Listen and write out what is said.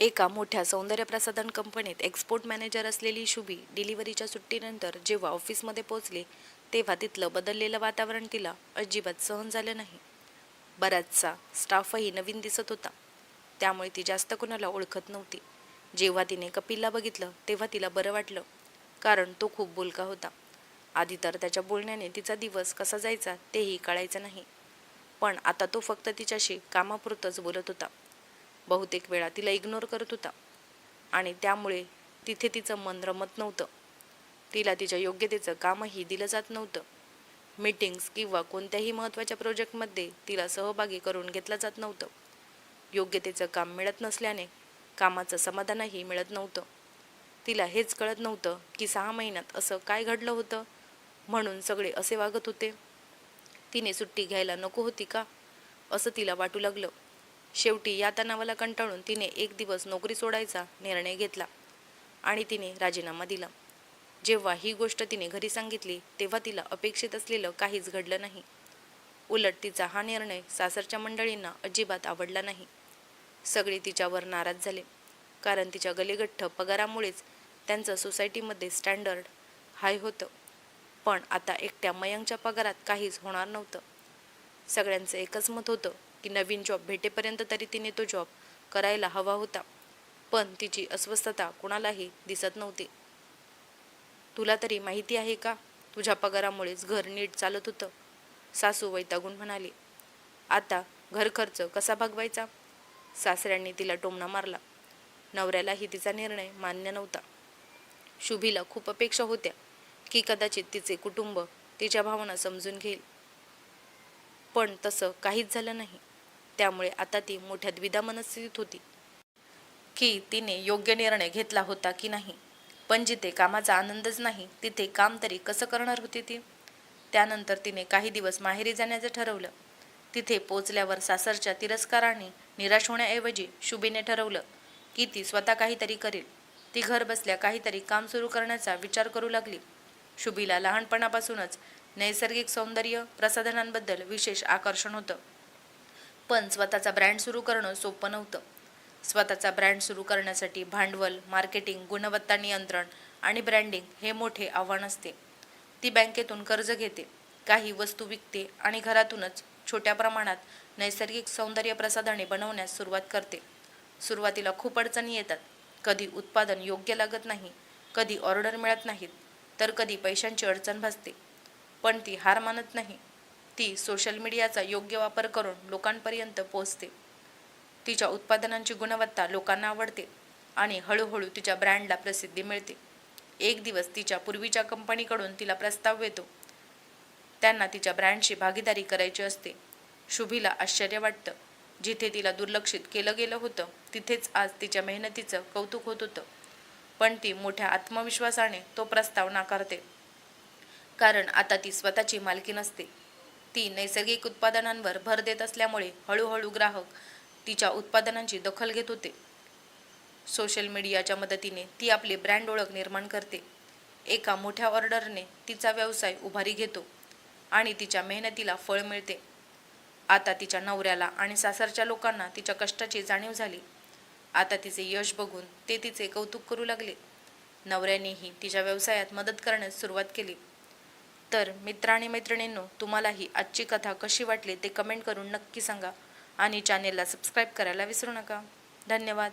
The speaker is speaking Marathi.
एका मोठ्या सौंदर्यप्रसाधन कंपनीत एक्सपोर्ट मॅनेजर असलेली शुभी डिलिव्हरीच्या सुट्टीनंतर जेव्हा ऑफिसमध्ये पोहोचली तेव्हा तिथलं बदललेलं वातावरण तिला अजिबात सहन झालं नाही. बराचसा स्टाफही नवीन दिसत होता. त्यामुळे ती जास्त कोणाला ओळखत नव्हती. जेव्हा तिने कपिलला बघितलं तेव्हा तिला बरं वाटलं कारण तो खूप बोलका होता. आधी तर त्याच्या बोलण्याने तिचा दिवस कसा जायचा तेही कळायचं नाही. पण आता तो फक्त तिच्याशी कामापुरतंच बोलत होता. बहुतेक वेळा तिला इग्नोर करत होता. आणि त्यामुळे तिथे तिचं मन रमत नव्हतं. तिला तिच्या योग्यतेचं कामही दिलं जात नव्हतं. मीटिंग्स किंवा कोणत्याही महत्त्वाच्या प्रोजेक्टमध्ये तिला सहभागी करून घेतलं जात नव्हतं. योग्यतेचं काम मिळत नसल्याने कामाचं समाधानही मिळत नव्हतं. तिला हेच कळत नव्हतं की सहा महिन्यात असं काय घडलं होतं म्हणून सगळे असे वागत होते. तिने सुट्टी घ्यायला नको होती का? असं तिला वाटू लागलं. शेवटी या तणावाला कंटाळून तिने एक दिवस नोकरी सोडायचा निर्णय घेतला आणि तिने राजीनामा दिला. जेव्हा ही गोष्ट तिने घरी सांगितली तेव्हा तिला अपेक्षित असलेलं काहीच घडलं नाही. उलट तिचा हा निर्णय सासरच्या मंडळींना अजिबात आवडला नाही. सगळे तिच्यावर नाराज झाले. कारण तिच्या गलेगठ्ठ पगारामुळेच त्यांचं सोसायटीमध्ये स्टँडर्ड हाय होतं. पण आता एकट्या मयंकच्या पगारात काहीच होणार नव्हतं. सगळ्यांचं एकच मत होतं की नवीन जॉब भेटेपर्यंत तरी तिने तो जॉब करायला हवा होता. पण तिची अस्वस्थता कुणालाही दिसत नव्हती. तुला तरी माहिती आहे का? तुझ्या पगारामुळेच घर नीट चालत होतं. सासू वैतागून म्हणाली आता घर खर्च कसा भागवायचा? सासऱ्यांनी तिला टोमणा मारला. नवऱ्यालाही तिचा निर्णय मान्य नव्हता. शुभीला खूप अपेक्षा होत्या की कदाचित तिचे कुटुंब तिच्या भावना समजून घेईल. पण तसं काहीच झालं नाही. त्यामुळे आता ती मोठ्या द्विधा मनस्थितीत होती. की तिने योग्य निर्णय घेतला होता की नाही. पण जिथे कामाचा आनंदच नाही तिथे काम तरी कसं करणार होती ती? त्यानंतर तिने काही दिवस माहेरी जाण्याचं ठरवलं. तिथे पोचल्यावर सासरच्या तिरस्काराने निराश होण्याऐवजी शुभीने ठरवलं की ती स्वतः काहीतरी करेल. ती घर बसल्या काहीतरी काम सुरू करण्याचा विचार करू लागली. शुभीला लहानपणापासूनच नैसर्गिक सौंदर्य प्रसाधनांबद्दल विशेष आकर्षण होतं. पण स्वतःचा ब्रँड सुरू करणं सोपं नव्हतं. स्वतःचा ब्रँड सुरू करण्यासाठी भांडवल मार्केटिंग गुणवत्ता नियंत्रण आणि ब्रँडिंग हे मोठे आव्हान असते. ती बँकेतून कर्ज घेते काही वस्तू विकते आणि घरातूनच छोट्या प्रमाणात नैसर्गिक सौंदर्य प्रसाधने बनवण्यास सुरुवात करते. सुरुवातीला खूप अडचणी येतात. कधी उत्पादन योग्य लागत नाही कधी ऑर्डर मिळत नाहीत तर कधी पैशांची अडचण भासते. पण ती हार मानत नाही. ती सोशल मीडियाचा योग्य वापर करून लोकांपर्यंत पोहोचते. तिच्या उत्पादनांची गुणवत्ता लोकांना आवडते आणि हळूहळू तिच्या ब्रँडला प्रसिद्धी मिळते. एक दिवस तिच्या पूर्वीच्या कंपनीकडून तिला प्रस्ताव येतो. त्यांना तिच्या ब्रँडशी भागीदारी करायची असते. शुभीला आश्चर्य वाटतं. जिथे तिला दुर्लक्षित केलं गेलं होतं तिथेच आज तिच्या मेहनतीचं कौतुक होत होतं. पण ती मोठ्या आत्मविश्वासाने तो प्रस्ताव नाकारते. कारण आता ती स्वतःची मालकी नसते. ती नैसर्गिक उत्पादनांवर भर देत असल्यामुळे हळूहळू ग्राहक तिच्या उत्पादनांची दखल घेत होते. सोशल मीडियाच्या मदतीने ती आपली ब्रँड ओळख निर्माण करते. एका मोठ्या ऑर्डरने तिचा व्यवसाय उभारी घेतो आणि तिच्या मेहनतीला फळ मिळते. आता तिच्या नवऱ्याला आणि सासरच्या लोकांना तिच्या कष्टाची जाणीव झाली. आता तिचे यश बघून ते तिचे कौतुक करू लागले. नवऱ्यानेही तिच्या व्यवसायात मदत करण्यास सुरुवात केली. तर मित्र आणि मैत्रिणींनो तुम्हालाही आजची कथा कशी वाटली ते कमेंट करून नक्की सांगा. आणि चॅनेलला सबस्क्राईब करायला विसरू नका. धन्यवाद.